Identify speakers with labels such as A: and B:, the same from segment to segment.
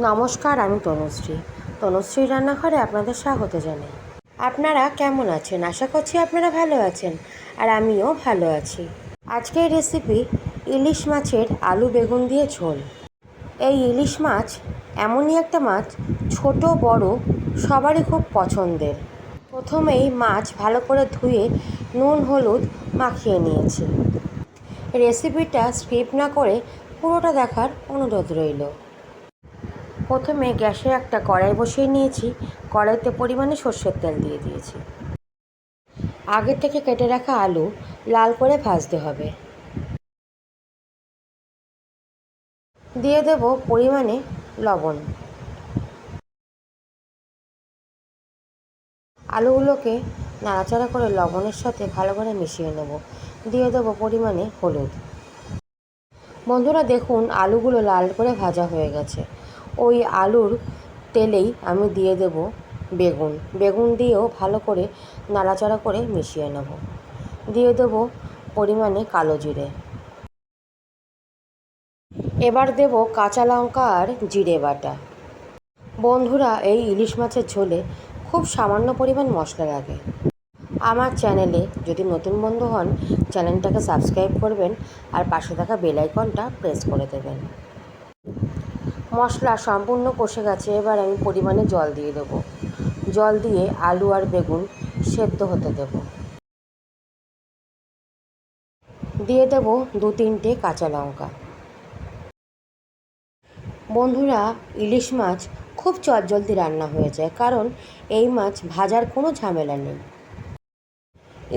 A: নমস্কার, আমি তনুশ্রী। তনুশ্রী রান্নাঘরে আপনাদের স্বাগত জানাই। আপনারা কেমন আছেন? আশা করছি আপনারা ভালো আছেন আর আমিও ভালো আছি। আজকের রেসিপি ইলিশ মাছের আলু বেগুন দিয়ে ঝোল। এই ইলিশ মাছ এমনই একটা মাছ, ছোট, বড়, সবারই খুব পছন্দের। প্রথমেই মাছ ভালো করে ধুয়ে নুন, হলুদ মাখিয়ে নিয়েছি। রেসিপিটা স্কিপ না করে পুরোটা দেখার অনুরোধ রইল। প্রথমে গ্যাসে একটা কড়াই বসিয়ে নিয়েছি। কড়াইতে পরিমাণে সর্ষের তেল দিয়ে দিয়েছি। আগে থেকে কেটে রাখা আলু লাল করে ভাজতে হবে। দিয়ে দেব পরিমাণে লবণ। আলুগুলোকে নাড়াচাড়া করে লবণের সাথে ভালো করে মিশিয়ে নেব। দিয়ে দেবো পরিমাণে হলুদ। বন্ধুরা, দেখুন, আলুগুলো লাল করে ভাজা হয়ে গেছে। ওই আলুর তেলেই আমি দিয়ে দেব বেগুন। বেগুন দিয়েও ভালো করে নাড়াচাড়া করে মিশিয়ে নেব। দিয়ে দেব পরিমাণে কালো জিরে। এবার দেব কাঁচা লঙ্কা আর জিরে বাটা। বন্ধুরা, এই ইলিশ মাছের ঝোলে খুব সামান্য পরিমাণ মশলা লাগে। আমার চ্যানেলে যদি নতুন বন্ধু হন, চ্যানেলটাকে সাবস্ক্রাইব করবেন আর পাশে থাকা বেল আইকনটা প্রেস করে দেবেন। মশলা সম্পূর্ণ কষে গেছে, এবার আমি পরিমাণে জল দিয়ে দেবো। জল দিয়ে আলু আর বেগুন সেদ্ধ হতে দেব। দিয়ে দেব দু তিনটে কাঁচা লঙ্কা। বন্ধুরা, ইলিশ মাছ খুব চটজলদি রান্না হয়ে যায়, কারণ এই মাছ ভাজার কোনো ঝামেলা নেই।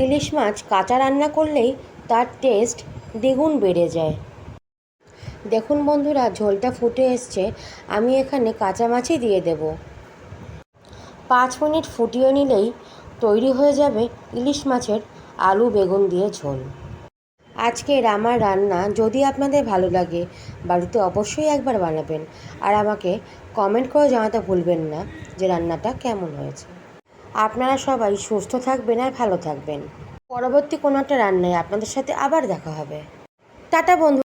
A: ইলিশ মাছ কাঁচা রান্না করলেই তার টেস্ট দ্বিগুণ বেড়ে যায়। দেখুন বন্ধুরা, ঝোলটা ফুটে এসছে, আমি এখানে কাঁচা মাছই দিয়ে দেব। পাঁচ মিনিট ফুটিয়ে নিলেই তৈরি হয়ে যাবে ইলিশ মাছের আলু বেগুন দিয়ে ঝোল। আজকের আমার রান্না যদি আপনাদের ভালো লাগে, বাড়িতে অবশ্যই একবার বানাবেন। আর আমাকে কমেন্ট করে জানাতে ভুলবেন না যে রান্নাটা কেমন হয়েছে। আপনারা সবাই সুস্থ থাকবেন আর ভালো থাকবেন। পরবর্তী কোনো একটা রান্নায় আপনাদের সাথে আবার দেখা হবে। টাটা বন্ধু।